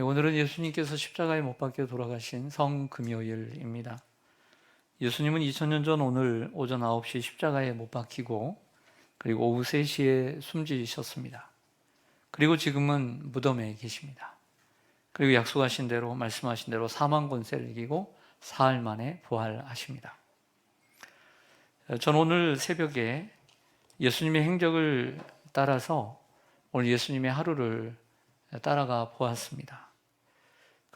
네, 오늘은 예수님께서 십자가에 못 박혀 돌아가신 성금요일입니다. 예수님은 2000년 전 오늘 오전 9시 십자가에 못 박히고 그리고 오후 3시에 숨지셨습니다. 그리고 지금은 무덤에 계십니다. 그리고 약속하신 대로 말씀하신 대로 사망 권세를 이기고 사흘 만에 부활하십니다. 전 오늘 새벽에 예수님의 행적을 따라서 오늘 예수님의 하루를 따라가 보았습니다.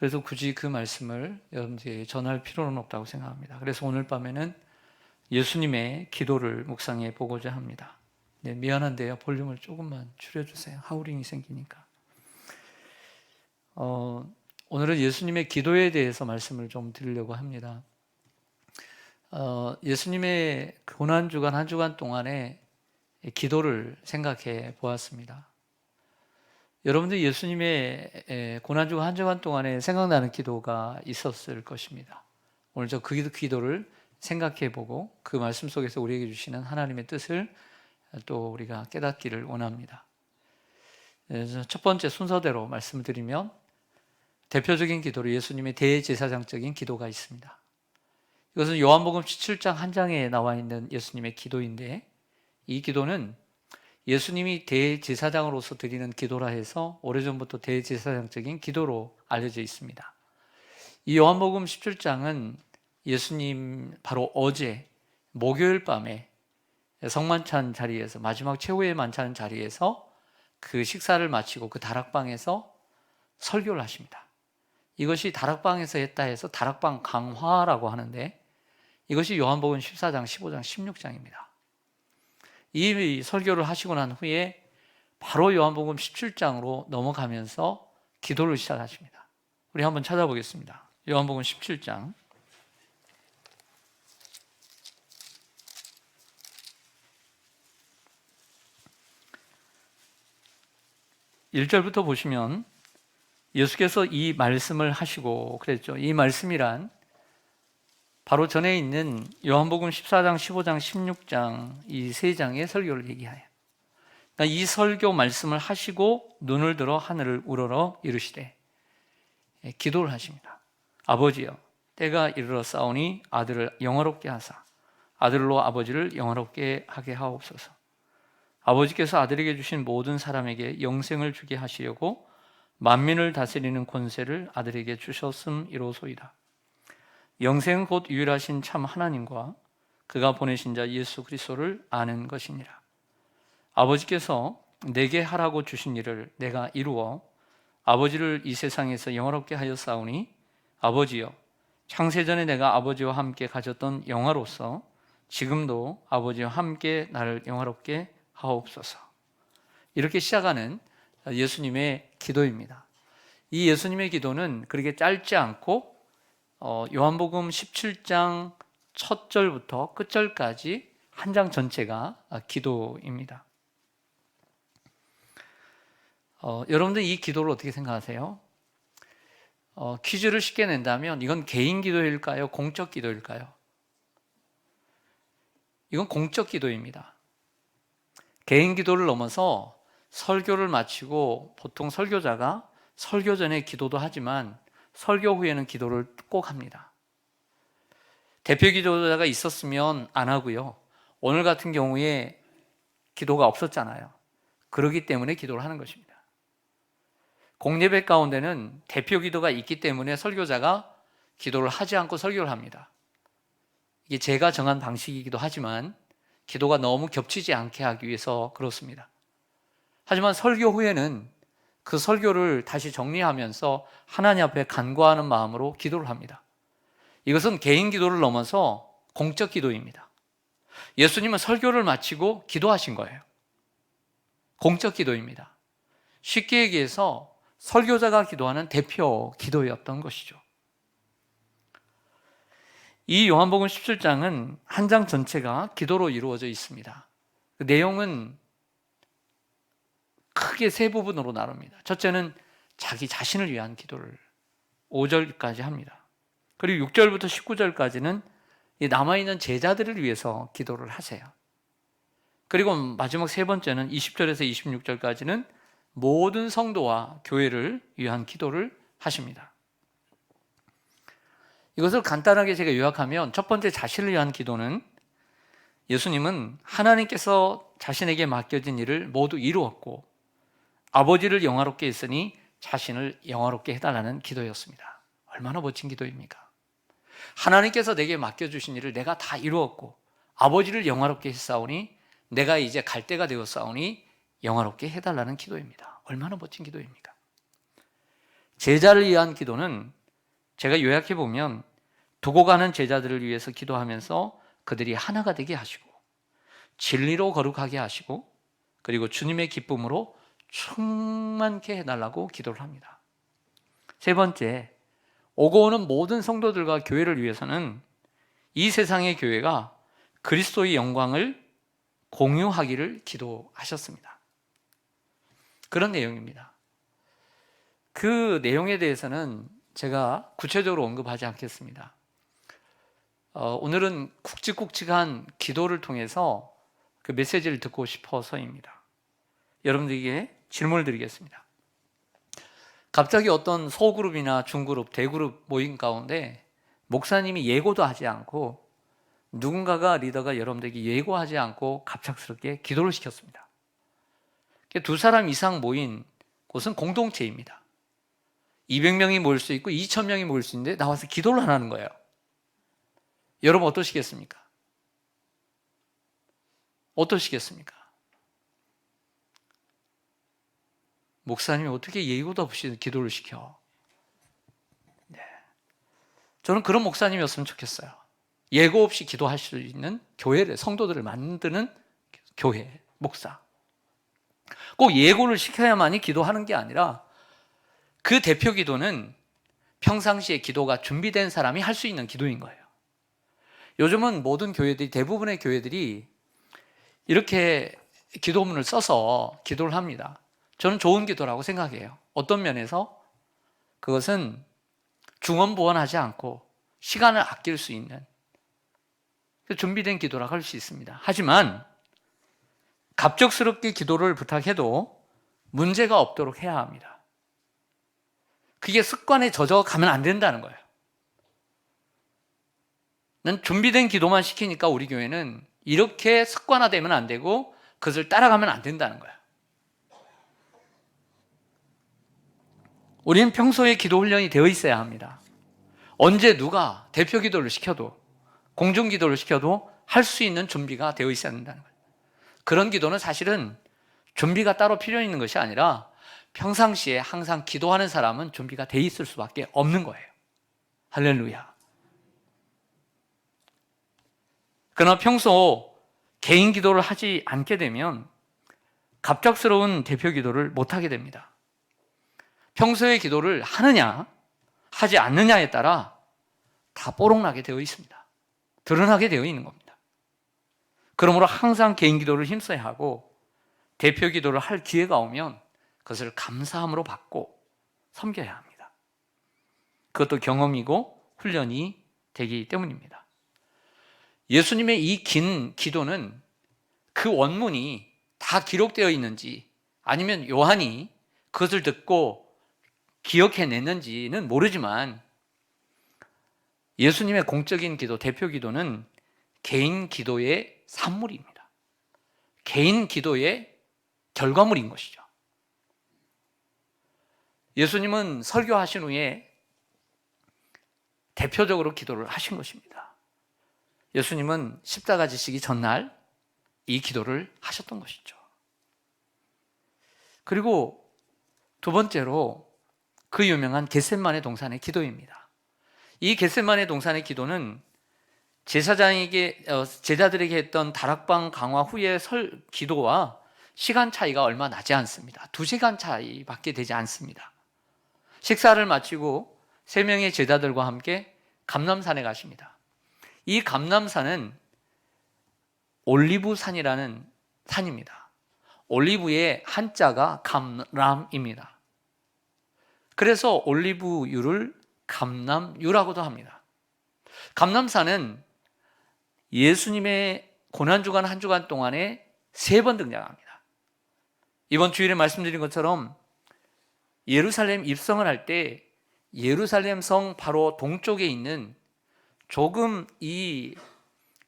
그래서 굳이 그 말씀을 여러분들에게 전할 필요는 없다고 생각합니다. 그래서 오늘 밤에는 예수님의 기도를 묵상해 보고자 합니다. 네, 미안한데요. 볼륨을 조금만 줄여주세요. 하우링이 생기니까. 어, 오늘은 예수님의 기도에 대해서 말씀을 좀 드리려고 합니다. 어, 예수님의 고난 주간 한 주간 동안에 기도를 생각해 보았습니다. 여러분들 예수님의 고난 주간 한 주간 동안에 생각나는 기도가 있었을 것입니다. 오늘 저 그 기도를 생각해 보고 그 말씀 속에서 우리에게 주시는 하나님의 뜻을 또 우리가 깨닫기를 원합니다. 그래서 첫 번째 순서대로 말씀을 드리면 대표적인 기도로 예수님의 대제사장적인 기도가 있습니다. 이것은 요한복음 17장 한 장에 나와 있는 예수님의 기도인데 이 기도는 예수님이 대제사장으로서 드리는 기도라 해서 오래전부터 대제사장적인 기도로 알려져 있습니다. 이 요한복음 17장은 예수님 바로 어제 목요일 밤에 성만찬 자리에서 마지막 최후의 만찬 자리에서 그 식사를 마치고 그 다락방에서 설교를 하십니다. 이것이 다락방에서 했다 해서 다락방 강화라고 하는데 이것이 요한복음 14장, 15장, 16장입니다. 이 설교를 하시고 난 후에 바로 요한복음 17장으로 넘어가면서 기도를 시작하십니다. 우리 한번 찾아보겠습니다. 요한복음 17장. 1절부터 보시면 예수께서 이 말씀을 하시고 그랬죠. 이 말씀이란 바로 전에 있는 요한복음 14장, 15장, 16장 이 세 장의 설교를 얘기하여. 그러니까 이 설교 말씀을 하시고 눈을 들어 하늘을 우러러 이르시되 예, 기도를 하십니다. 아버지여, 때가 이르러 싸우니 아들을 영화롭게 하사 아들로 아버지를 영화롭게 하게 하옵소서. 아버지께서 아들에게 주신 모든 사람에게 영생을 주게 하시려고 만민을 다스리는 권세를 아들에게 주셨음이로소이다. 영생은 곧 유일하신 참 하나님과 그가 보내신 자 예수 그리스도를 아는 것이니라. 아버지께서 내게 하라고 주신 일을 내가 이루어 아버지를 이 세상에서 영화롭게 싸우니 아버지여 창세전에 내가 아버지와 함께 가졌던 영화로서 지금도 아버지와 함께 나를 영화롭게 하옵소서. 이렇게 시작하는 예수님의 기도입니다. 이 예수님의 기도는 그렇게 짧지 않고 어, 요한복음 17장 첫 절부터 끝 절까지 한 장 전체가 기도입니다. 어, 여러분들 이 기도를 어떻게 생각하세요? 어, 퀴즈를 쉽게 낸다면 이건 개인 기도일까요? 공적 기도일까요? 이건 공적 기도입니다. 개인 기도를 넘어서 설교를 마치고 보통 설교자가 설교 전에 기도도 하지만 설교 후에는 기도를 꼭 합니다. 대표 기도자가 있었으면 안 하고요. 오늘 같은 경우에 기도가 없었잖아요. 그러기 때문에 기도를 하는 것입니다. 공예배 가운데는 대표 기도가 있기 때문에 설교자가 기도를 하지 않고 설교를 합니다. 이게 제가 정한 방식이기도 하지만 기도가 너무 겹치지 않게 하기 위해서 그렇습니다. 하지만 설교 후에는 그 설교를 다시 정리하면서 하나님 앞에 간구하는 마음으로 기도를 합니다. 이것은 개인 기도를 넘어서 공적 기도입니다. 예수님은 설교를 마치고 기도하신 거예요. 공적 기도입니다. 쉽게 얘기해서 설교자가 기도하는 대표 기도였던 것이죠. 이 요한복음 17장은 한 장 전체가 기도로 이루어져 있습니다. 그 내용은 크게 세 부분으로 나눕니다. 첫째는 자기 자신을 위한 기도를 5절까지 합니다. 그리고 6절부터 19절까지는 남아있는 제자들을 위해서 기도를 하세요. 그리고 마지막 세 번째는 20절에서 26절까지는 모든 성도와 교회를 위한 기도를 하십니다. 이것을 간단하게 제가 요약하면 첫 번째 자신을 위한 기도는 예수님은 하나님께서 자신에게 맡겨진 일을 모두 이루었고 아버지를 영화롭게 했으니 자신을 영화롭게 해달라는 기도였습니다. 얼마나 멋진 기도입니까? 하나님께서 내게 맡겨주신 일을 내가 다 이루었고 아버지를 영화롭게 했사오니 내가 이제 갈 때가 되었사오니 영화롭게 해달라는 기도입니다. 얼마나 멋진 기도입니까? 제자를 위한 기도는 제가 요약해 보면 두고 가는 제자들을 위해서 기도하면서 그들이 하나가 되게 하시고 진리로 거룩하게 하시고 그리고 주님의 기쁨으로 충만케 해달라고 기도를 합니다. 세 번째, 오고 오는 모든 성도들과 교회를 위해서는 이 세상의 교회가 그리스도의 영광을 공유하기를 기도하셨습니다. 그런 내용입니다. 그 내용에 대해서는 제가 구체적으로 언급하지 않겠습니다. 어, 오늘은 굵직굵직한 기도를 통해서 그 메시지를 듣고 싶어서입니다. 여러분들에게 질문을 드리겠습니다. 갑자기 어떤 소그룹이나 중그룹, 대그룹 모임 가운데 목사님이 예고도 하지 않고 누군가가 리더가 여러분들에게 예고하지 않고 갑작스럽게 기도를 시켰습니다. 두 사람 이상 모인 곳은 공동체입니다. 200명이 모일 수 있고 2,000명이 모일 수 있는데 나와서 기도를 안 하는 거예요. 여러분 어떠시겠습니까? 어떠시겠습니까? 목사님이 어떻게 예고도 없이 기도를 시켜? 네. 저는 그런 목사님이었으면 좋겠어요. 예고 없이 기도할 수 있는 교회를, 성도들을 만드는 교회, 목사. 꼭 예고를 시켜야만이 기도하는 게 아니라 그 대표 기도는 평상시에 기도가 준비된 사람이 할 수 있는 기도인 거예요. 요즘은 모든 교회들이 대부분의 교회들이 이렇게 기도문을 써서 기도를 합니다. 저는 좋은 기도라고 생각해요. 어떤 면에서 그것은 중언부언하지 않고 시간을 아낄 수 있는 준비된 기도라고 할 수 있습니다. 하지만 갑작스럽게 기도를 부탁해도 문제가 없도록 해야 합니다. 그게 습관에 젖어 가면 안 된다는 거예요. 난 준비된 기도만 시키니까 우리 교회는 이렇게 습관화되면 안 되고 그것을 따라가면 안 된다는 거예요. 우리는 평소에 기도 훈련이 되어 있어야 합니다. 언제 누가 대표 기도를 시켜도 공중 기도를 시켜도 할 수 있는 준비가 되어 있어야 한다는 거예요. 그런 기도는 사실은 준비가 따로 필요 있는 것이 아니라 평상시에 항상 기도하는 사람은 준비가 돼 있을 수밖에 없는 거예요. 할렐루야. 그러나 평소 개인 기도를 하지 않게 되면 갑작스러운 대표 기도를 못 하게 됩니다. 평소의 기도를 하느냐, 하지 않느냐에 따라 다 뽀록나게 되어 있습니다. 드러나게 되어 있는 겁니다. 그러므로 항상 개인 기도를 힘써야 하고 대표 기도를 할 기회가 오면 그것을 감사함으로 받고 섬겨야 합니다. 그것도 경험이고 훈련이 되기 때문입니다. 예수님의 이 긴 기도는 그 원문이 다 기록되어 있는지 아니면 요한이 그것을 듣고 기억해냈는지는 모르지만 예수님의 공적인 기도, 대표 기도는 개인 기도의 산물입니다. 개인 기도의 결과물인 것이죠. 예수님은 설교하신 후에 대표적으로 기도를 하신 것입니다. 예수님은 십자가 지시기 전날 이 기도를 하셨던 것이죠. 그리고 두 번째로 그 유명한 겟셋만의 동산의 기도입니다. 이 겟셋만의 동산의 기도는 제사장에게 어, 제자들에게 했던 다락방 강화 후의 설 기도와 시간 차이가 얼마 나지 않습니다. 두 시간 차이밖에 되지 않습니다. 식사를 마치고 세 명의 제자들과 함께 감남산에 가십니다. 이 감남산은 올리브산이라는 산입니다. 올리브의 한자가 감람입니다. 그래서 올리브유를 감남유라고도 합니다. 감남산은 예수님의 고난주간 한 주간 동안에 세 번 등장합니다. 이번 주일에 말씀드린 것처럼 예루살렘 입성을 할 때 예루살렘 성 바로 동쪽에 있는 조금 이,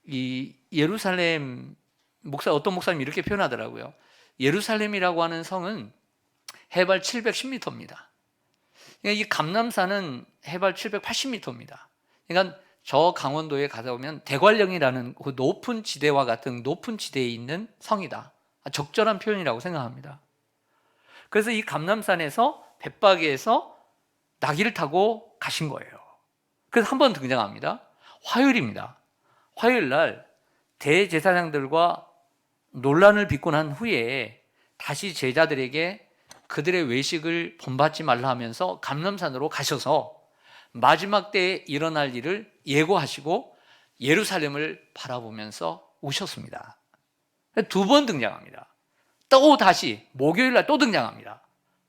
이 예루살렘 목사 어떤 목사님 이렇게 표현하더라고요. 예루살렘이라고 하는 성은 해발 710m입니다. 그러니까 이 감남산은 해발 780m입니다. 그러니까 저 강원도에 가다 보면 대관령이라는 그 높은 지대와 같은 높은 지대에 있는 성이다. 적절한 표현이라고 생각합니다. 그래서 이 감남산에서 벳바기에서 나귀를 타고 가신 거예요. 그래서 한 번 등장합니다. 화요일입니다. 화요일 날 대제사장들과 논란을 빚고 난 후에 다시 제자들에게 그들의 외식을 본받지 말라 하면서 감남산으로 가셔서 마지막 때에 일어날 일을 예고하시고 예루살렘을 바라보면서 오셨습니다. 두 번 등장합니다. 또 다시 목요일 날 또 등장합니다.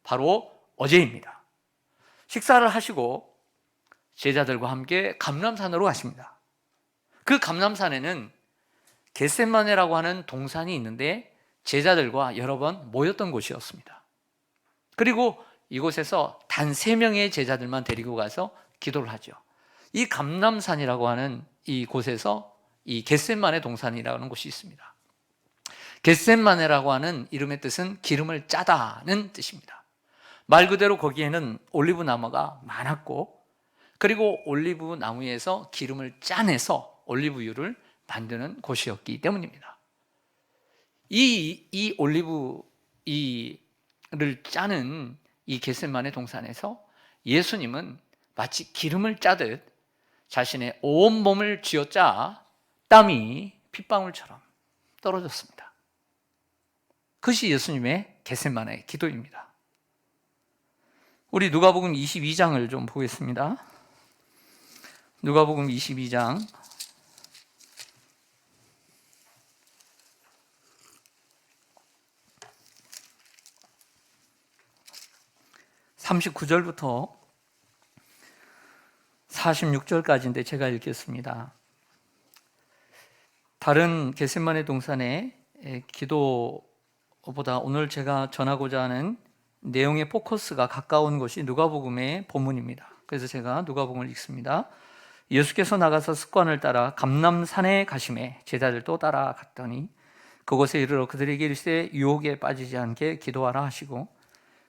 바로 어제입니다. 식사를 하시고 제자들과 함께 감람산으로 가십니다. 그 감람산에는 겟셋마네라고 하는 동산이 있는데 제자들과 여러 번 모였던 곳이었습니다. 그리고 이곳에서 단 세 명의 제자들만 데리고 가서 기도를 하죠. 이 감남산이라고 하는 이 곳에서 이 겟셋만의 동산이라는 곳이 있습니다. 겟셋마네라고 하는 이름의 뜻은 기름을 짜다는 뜻입니다. 말 그대로 거기에는 올리브 나무가 많았고 그리고 올리브 나무에서 기름을 짜내서 올리브유를 만드는 곳이었기 때문입니다. 이, 이 올리브 이 를 짜는 이 겟셋만의 동산에서 예수님은 마치 기름을 짜듯 자신의 온 몸을 쥐어짜 땀이 핏방울처럼 떨어졌습니다. 그것이 예수님의 겟셋만의 기도입니다. 우리 누가복음 22장을 좀 보겠습니다. 누가복음 22장 39절부터 46절까지인데 제가 읽겠습니다. 다른 게셋만의 동산의 기도보다 오늘 제가 전하고자 하는 내용의 포커스가 가까운 것이 누가복음의 본문입니다. 그래서 제가 누가복음을 읽습니다. 예수께서 나가서 습관을 따라 감남산에 가심에 제자들도 따라갔더니 그곳에 이르러 그들에게 이르시되 유혹에 빠지지 않게 기도하라 하시고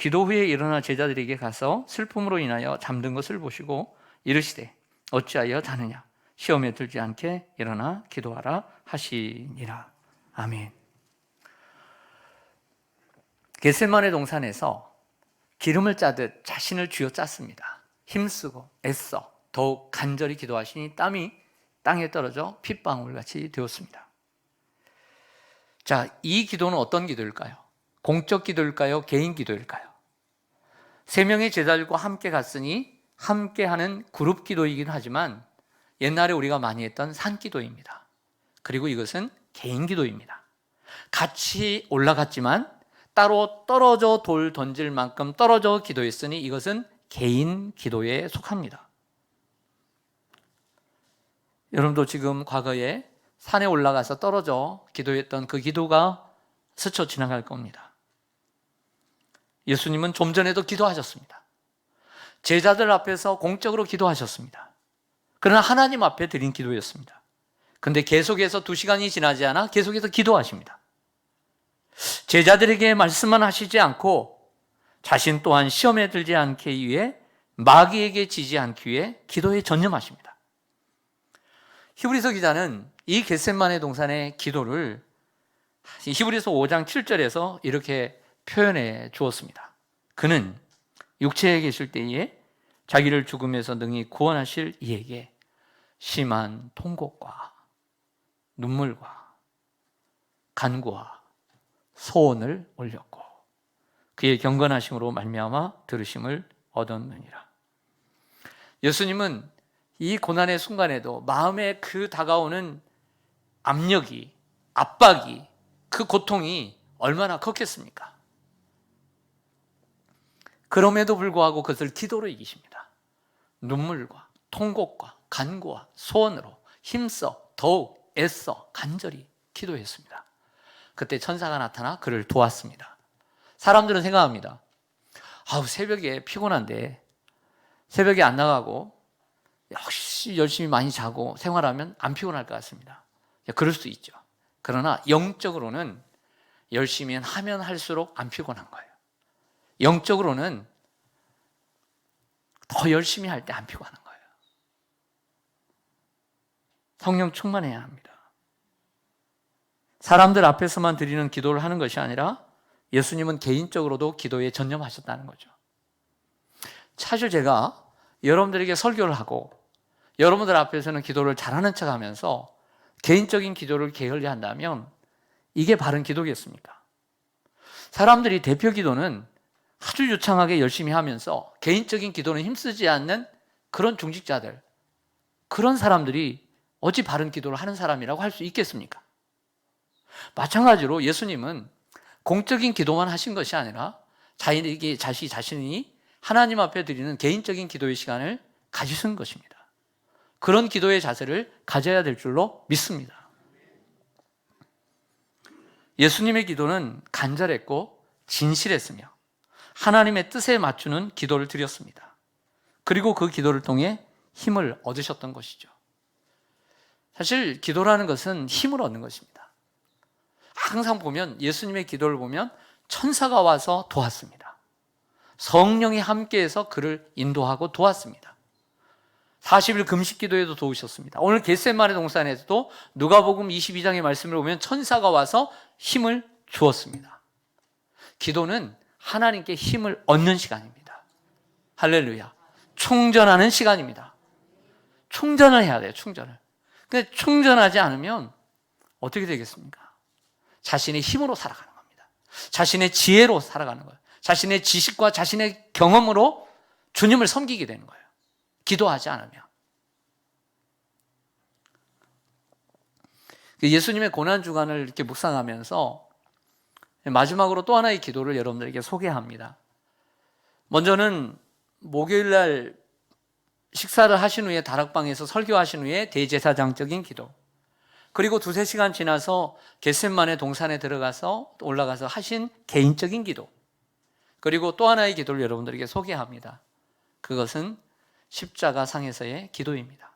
기도 후에 일어나 제자들에게 가서 슬픔으로 인하여 잠든 것을 보시고 이르시되 어찌하여 자느냐 시험에 들지 않게 일어나 기도하라 하시니라 아멘. 겟셀만의 동산에서 기름을 짜듯 자신을 쥐어 짰습니다. 힘쓰고 애써 더욱 간절히 기도하시니 땀이 땅에 떨어져 핏방울 같이 되었습니다. 자, 이 기도는 어떤 기도일까요? 공적 기도일까요? 개인 기도일까요? 세 명의 제자들과 함께 갔으니 함께 하는 그룹 기도이긴 하지만 옛날에 우리가 많이 했던 산 기도입니다. 그리고 이것은 개인 기도입니다. 같이 올라갔지만 따로 떨어져 돌 던질 만큼 떨어져 기도했으니 이것은 개인 기도에 속합니다. 여러분도 지금 과거에 산에 올라가서 떨어져 기도했던 그 기도가 스쳐 지나갈 겁니다. 예수님은 좀 전에도 기도하셨습니다. 제자들 앞에서 공적으로 기도하셨습니다. 그러나 하나님 앞에 드린 기도였습니다. 근데 계속해서 두 시간이 지나지 않아 계속해서 기도하십니다. 제자들에게 말씀만 하시지 않고 자신 또한 시험에 들지 않기 위해 마귀에게 지지 않기 위해 기도에 전념하십니다. 히브리서 기자는 이 겟셋만의 동산의 기도를 히브리서 5장 7절에서 이렇게 표현해 주었습니다. 그는 육체에 계실 때에 자기를 죽음에서 능히 구원하실 이에게 심한 통곡과 눈물과 간구와 소원을 올렸고 그의 경건하심으로 말미암아 들으심을 얻었느니라. 예수님은 이 고난의 순간에도 마음에 그 다가오는 압력이, 압박이, 그 고통이 얼마나 컸겠습니까? 그럼에도 불구하고 그것을 기도로 이기십니다. 눈물과 통곡과 간구와 소원으로 힘써 더욱 애써 간절히 기도했습니다. 그때 천사가 나타나 그를 도왔습니다. 사람들은 생각합니다. 아우 새벽에 피곤한데 새벽에 안 나가고 역시 열심히 많이 자고 생활하면 안 피곤할 것 같습니다. 그럴 수 있죠. 그러나 영적으로는 열심히 하면 할수록 안 피곤한 거예요. 영적으로는 더 열심히 할 때 안 피곤한 거예요. 성령 충만해야 합니다. 사람들 앞에서만 드리는 기도를 하는 것이 아니라 예수님은 개인적으로도 기도에 전념하셨다는 거죠. 사실 제가 여러분들에게 설교를 하고 여러분들 앞에서는 기도를 잘하는 척 하면서 개인적인 기도를 게을리 한다면 이게 바른 기도겠습니까? 사람들이 대표 기도는 아주 유창하게 열심히 하면서 개인적인 기도는 힘쓰지 않는 그런 중직자들, 그런 사람들이 어찌 바른 기도를 하는 사람이라고 할 수 있겠습니까? 마찬가지로 예수님은 공적인 기도만 하신 것이 아니라 자신에게 자시 자신이 하나님 앞에 드리는 개인적인 기도의 시간을 가지신 것입니다. 그런 기도의 자세를 가져야 될 줄로 믿습니다. 예수님의 기도는 간절했고 진실했으며 하나님의 뜻에 맞추는 기도를 드렸습니다. 그리고 그 기도를 통해 힘을 얻으셨던 것이죠. 사실 기도라는 것은 힘을 얻는 것입니다. 항상 보면 예수님의 기도를 보면 천사가 와서 도왔습니다. 성령이 함께해서 그를 인도하고 도왔습니다. 40일 금식 기도에도 도우셨습니다. 오늘 겟셋만의 동산에서도 누가복음 22장의 말씀을 보면 천사가 와서 힘을 주었습니다. 기도는 하나님께 힘을 얻는 시간입니다. 할렐루야. 충전하는 시간입니다. 충전을 해야 돼요, 충전을. 근데 충전하지 않으면 어떻게 되겠습니까? 자신의 힘으로 살아가는 겁니다. 자신의 지혜로 살아가는 거예요. 자신의 지식과 자신의 경험으로 주님을 섬기게 되는 거예요. 기도하지 않으면. 그 예수님의 고난주간을 이렇게 묵상하면서 마지막으로 또 하나의 기도를 여러분들에게 소개합니다. 먼저는 목요일 날 식사를 하신 후에 다락방에서 설교하신 후에 대제사장적인 기도. 그리고 두세 시간 지나서 겟셋만의 동산에 들어가서 올라가서 하신 개인적인 기도. 그리고 또 하나의 기도를 여러분들에게 소개합니다. 그것은 십자가 상에서의 기도입니다.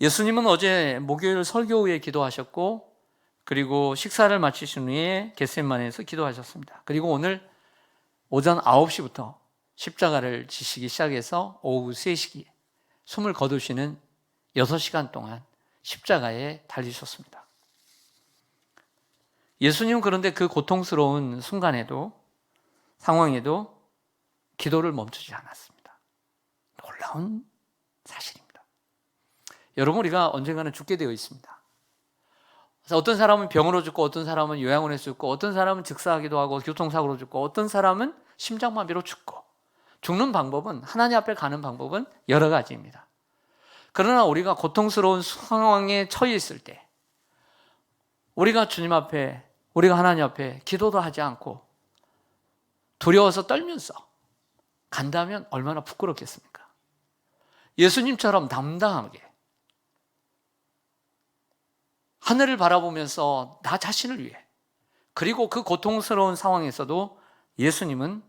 예수님은 어제 목요일 설교 후에 기도하셨고 그리고 식사를 마치신 후에 겟셋만에서 기도하셨습니다. 그리고 오늘 오전 9시부터 십자가를 지시기 시작해서 오후 3시기에 숨을 거두시는 6시간 동안 십자가에 달리셨습니다. 예수님은 그런데 그 고통스러운 순간에도 상황에도 기도를 멈추지 않았습니다. 놀라운 사실입니다. 여러분 우리가 언젠가는 죽게 되어 있습니다. 그래서 어떤 사람은 병으로 죽고 어떤 사람은 요양원에서 죽고 어떤 사람은 즉사하기도 하고 교통사고로 죽고 어떤 사람은 심장마비로 죽고 죽는 방법은 하나님 앞에 가는 방법은 여러 가지입니다. 그러나 우리가 고통스러운 상황에 처해 있을 때 우리가 주님 앞에 우리가 하나님 앞에 기도도 하지 않고 두려워서 떨면서 간다면 얼마나 부끄럽겠습니까? 예수님처럼 담당하게 하늘을 바라보면서 나 자신을 위해 그리고 그 고통스러운 상황에서도 예수님은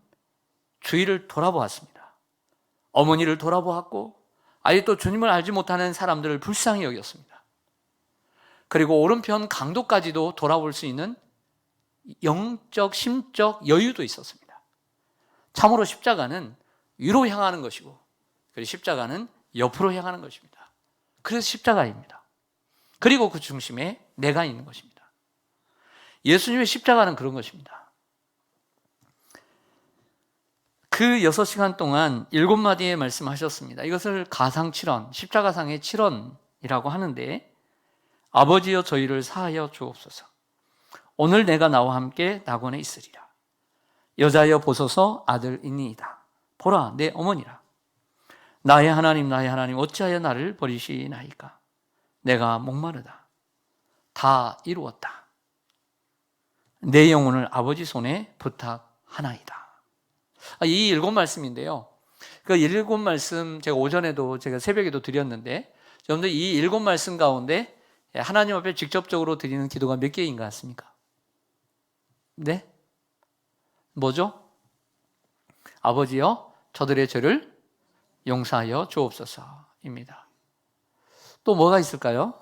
주위를 돌아보았습니다. 어머니를 돌아보았고 아예 또 주님을 알지 못하는 사람들을 불쌍히 여겼습니다. 그리고 오른편 강도까지도 돌아볼 수 있는 영적, 심적 여유도 있었습니다. 참으로 십자가는 위로 향하는 것이고, 그리고 십자가는 옆으로 향하는 것입니다. 그래서 십자가입니다. 그리고 그 중심에 내가 있는 것입니다. 예수님의 십자가는 그런 것입니다. 그 여섯 시간 동안 일곱 마디의 말씀하셨습니다. 이것을 가상칠언, 십자가상의 칠언이라고 하는데 아버지여 저희를 사하여 주옵소서. 오늘 내가 나와 함께 낙원에 있으리라. 여자여 보소서 아들이니이다. 보라 내 어머니라. 나의 하나님, 나의 하나님, 어찌하여 나를 버리시나이까? 내가 목마르다. 다 이루었다. 내 영혼을 아버지 손에 부탁하나이다. 아, 이 일곱 말씀인데요. 그 일곱 말씀 제가 오전에도 제가 새벽에도 드렸는데 여러분들 이 일곱 말씀 가운데 하나님 앞에 직접적으로 드리는 기도가 몇 개인 것 같습니까? 네? 뭐죠? 아버지여 저들의 죄를 용서하여 주옵소서입니다. 또 뭐가 있을까요?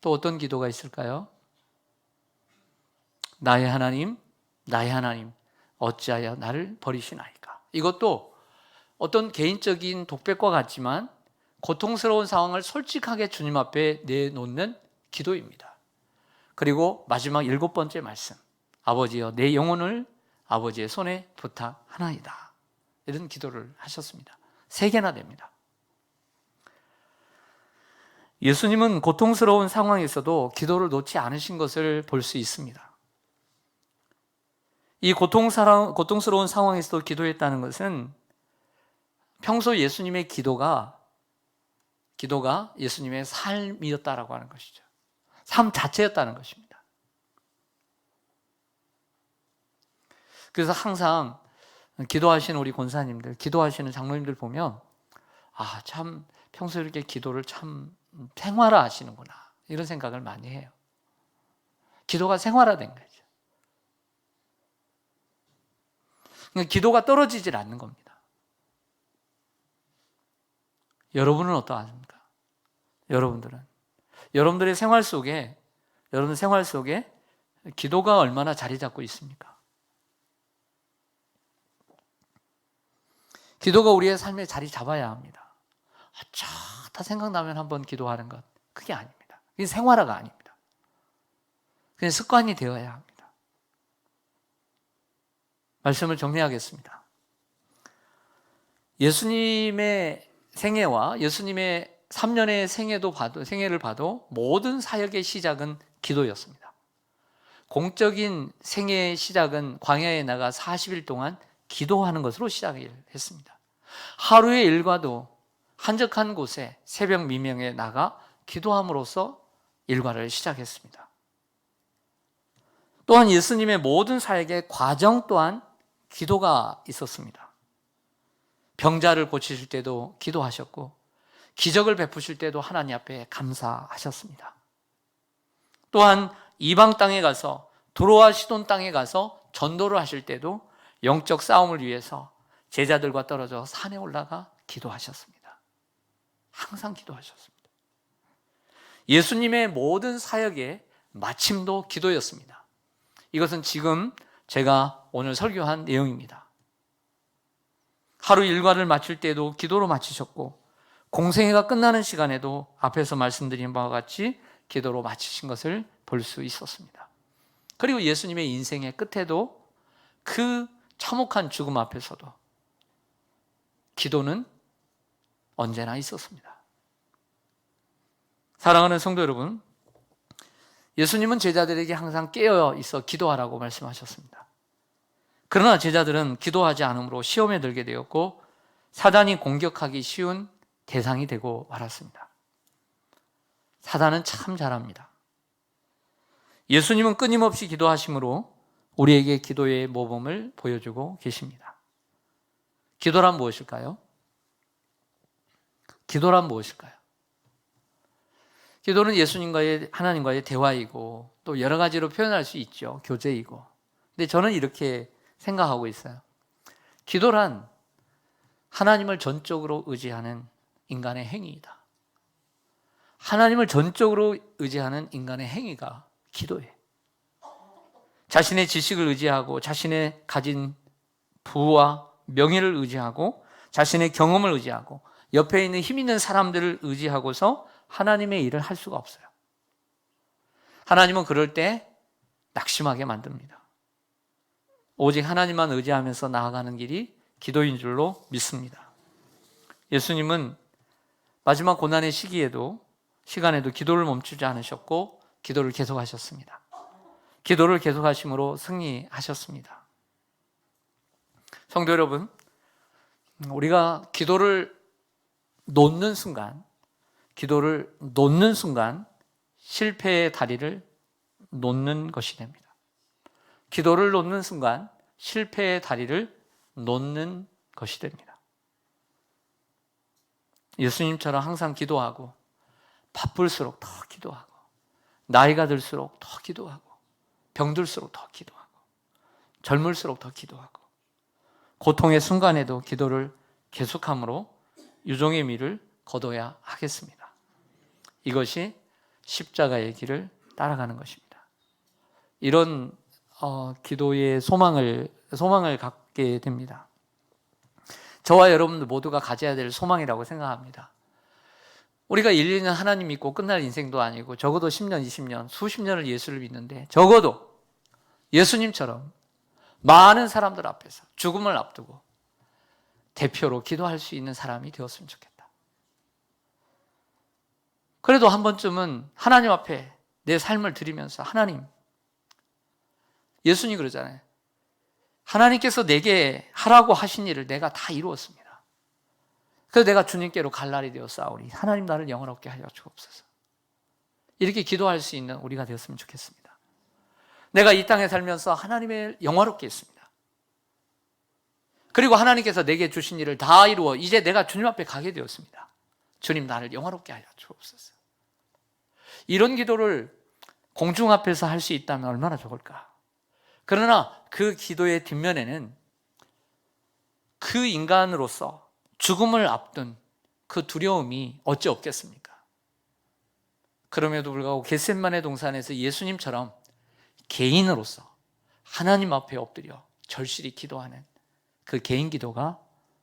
또 어떤 기도가 있을까요? 나의 하나님, 나의 하나님, 어찌하여 나를 버리시나이까? 이것도 어떤 개인적인 독백과 같지만 고통스러운 상황을 솔직하게 주님 앞에 내놓는 기도입니다. 그리고 마지막 일곱 번째 말씀. 아버지여, 내 영혼을 아버지의 손에 부탁하나이다. 이런 기도를 하셨습니다. 세 개나 됩니다. 예수님은 고통스러운 상황에서도 기도를 놓지 않으신 것을 볼 수 있습니다. 이 고통스러운 상황에서도 기도했다는 것은 평소 예수님의 기도가 기도가 예수님의 삶이었다라고 하는 것이죠. 삶 자체였다는 것입니다. 그래서 항상 기도하시는 우리 권사님들, 기도하시는 장로님들 보면 아, 참 평소에 이렇게 기도를 참 생활화 하시는구나. 이런 생각을 많이 해요. 기도가 생활화된 거죠. 그러니까 기도가 떨어지질 않는 겁니다. 여러분은 어떠하십니까? 여러분들은 여러분들의 생활 속에 여러분 생활 속에 기도가 얼마나 자리 잡고 있습니까? 기도가 우리의 삶에 자리 잡아야 합니다. 아, 다 생각나면 한번 기도하는 것 그게 아닙니다. 그게 생활화가 아닙니다. 그냥 습관이 되어야 합니다. 말씀을 정리하겠습니다. 예수님의 생애와 예수님의 3년의 생애도 봐도, 생애를 봐도 모든 사역의 시작은 기도였습니다. 공적인 생애의 시작은 광야에 나가 40일 동안 기도하는 것으로 시작을 했습니다. 하루의 일과도 한적한 곳에 새벽 미명에 나가 기도함으로써 일과를 시작했습니다. 또한 예수님의 모든 사역의 과정 또한 기도가 있었습니다. 병자를 고치실 때도 기도하셨고, 기적을 베푸실 때도 하나님 앞에 감사하셨습니다. 또한 이방 땅에 가서, 도로와 시돈 땅에 가서 전도를 하실 때도 영적 싸움을 위해서 제자들과 떨어져 산에 올라가 기도하셨습니다. 항상 기도하셨습니다. 예수님의 모든 사역의 마침도 기도였습니다. 이것은 지금 제가 오늘 설교한 내용입니다. 하루 일과를 마칠 때도 기도로 마치셨고, 공생애가 끝나는 시간에도 앞에서 말씀드린 바와 같이 기도로 마치신 것을 볼 수 있었습니다. 그리고 예수님의 인생의 끝에도 그 참혹한 죽음 앞에서도 기도는 언제나 있었습니다. 사랑하는 성도 여러분, 예수님은 제자들에게 항상 깨어 있어 기도하라고 말씀하셨습니다. 그러나 제자들은 기도하지 않으므로 시험에 들게 되었고 사단이 공격하기 쉬운 대상이 되고 말았습니다. 사단은 참 잘합니다. 예수님은 끊임없이 기도하심으로 우리에게 기도의 모범을 보여주고 계십니다. 기도란 무엇일까요? 기도란 무엇일까요? 기도는 예수님과의 하나님과의 대화이고 또 여러 가지로 표현할 수 있죠. 교제이고. 근데 저는 이렇게 생각하고 있어요. 기도란 하나님을 전적으로 의지하는 인간의 행위이다. 하나님을 전적으로 의지하는 인간의 행위가 기도예요. 자신의 지식을 의지하고 자신의 가진 부와 명예를 의지하고 자신의 경험을 의지하고 옆에 있는 힘 있는 사람들을 의지하고서 하나님의 일을 할 수가 없어요. 하나님은 그럴 때 낙심하게 만듭니다. 오직 하나님만 의지하면서 나아가는 길이 기도인 줄로 믿습니다. 예수님은 마지막 고난의 시기에도 시간에도 기도를 멈추지 않으셨고 기도를 계속하셨습니다. 기도를 계속하심으로 승리하셨습니다. 성도 여러분, 우리가 기도를 놓는 순간, 기도를 놓는 순간 실패의 다리를 놓는 것이 됩니다. 기도를 놓는 순간 실패의 다리를 놓는 것이 됩니다. 예수님처럼 항상 기도하고 바쁠수록 더 기도하고 나이가 들수록 더 기도하고 병들수록 더 기도하고 젊을수록 더 기도하고 고통의 순간에도 기도를 계속함으로 유종의 미를 거둬야 하겠습니다. 이것이 십자가의 길을 따라가는 것입니다. 이런 어, 기도의 소망을 소망을 갖게 됩니다. 저와 여러분들 모두가 가져야 될 소망이라고 생각합니다. 우리가 1, 2년 하나님 믿고 끝날 인생도 아니고 적어도 10년, 20년, 수십 년을 예수를 믿는데 적어도 예수님처럼 많은 사람들 앞에서 죽음을 앞두고 대표로 기도할 수 있는 사람이 되었으면 좋겠다. 그래도 한 번쯤은 하나님 앞에 내 삶을 드리면서 하나님, 예수님 그러잖아요. 하나님께서 내게 하라고 하신 일을 내가 다 이루었습니다. 그래서 내가 주님께로 갈 날이 되어 싸우니 하나님 나를 영원롭게 하여 주옵소서. 이렇게 기도할 수 있는 우리가 되었으면 좋겠습니다. 내가 이 땅에 살면서 하나님의 영화롭게 했습니다. 그리고 하나님께서 내게 주신 일을 다 이루어 이제 내가 주님 앞에 가게 되었습니다. 주님 나를 영화롭게 하여 주옵소서. 이런 기도를 공중 앞에서 할 수 있다면 얼마나 좋을까? 그러나 그 기도의 뒷면에는 그 인간으로서 죽음을 앞둔 그 두려움이 어찌 없겠습니까? 그럼에도 불구하고 겟셋만의 동산에서 예수님처럼 개인으로서 하나님 앞에 엎드려 절실히 기도하는 그 개인 기도가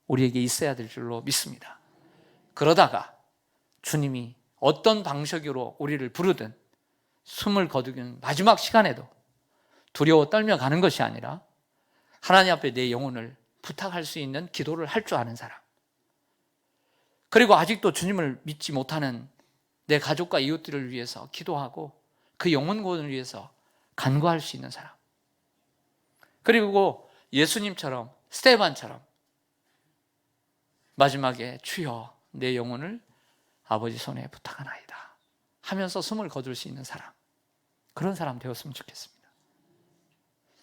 우리에게 있어야 될 줄로 믿습니다. 그러다가 주님이 어떤 방식으로 우리를 부르든 숨을 거두는 마지막 시간에도 두려워 떨며 가는 것이 아니라 하나님 앞에 내 영혼을 부탁할 수 있는 기도를 할 줄 아는 사람. 그리고 아직도 주님을 믿지 못하는 내 가족과 이웃들을 위해서 기도하고 그 영혼 구원을 위해서 간구할 수 있는 사람. 그리고 예수님처럼 스테반처럼 마지막에 주여 내 영혼을 아버지 손에 부탁하나이다 하면서 숨을 거둘 수 있는 사람. 그런 사람 되었으면 좋겠습니다.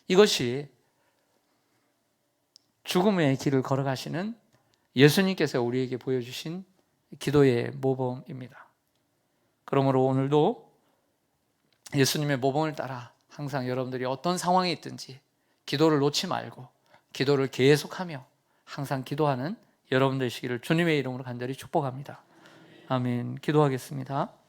이것이 죽음의 길을 걸어가시는 예수님께서 우리에게 보여주신 기도의 모범입니다. 그러므로 오늘도 예수님의 모범을 따라 항상 여러분들이 어떤 상황에 있든지 기도를 놓지 말고 기도를 계속하며 항상 기도하는 여러분 되시기를 주님의 이름으로 간절히 축복합니다. 아멘. 기도하겠습니다.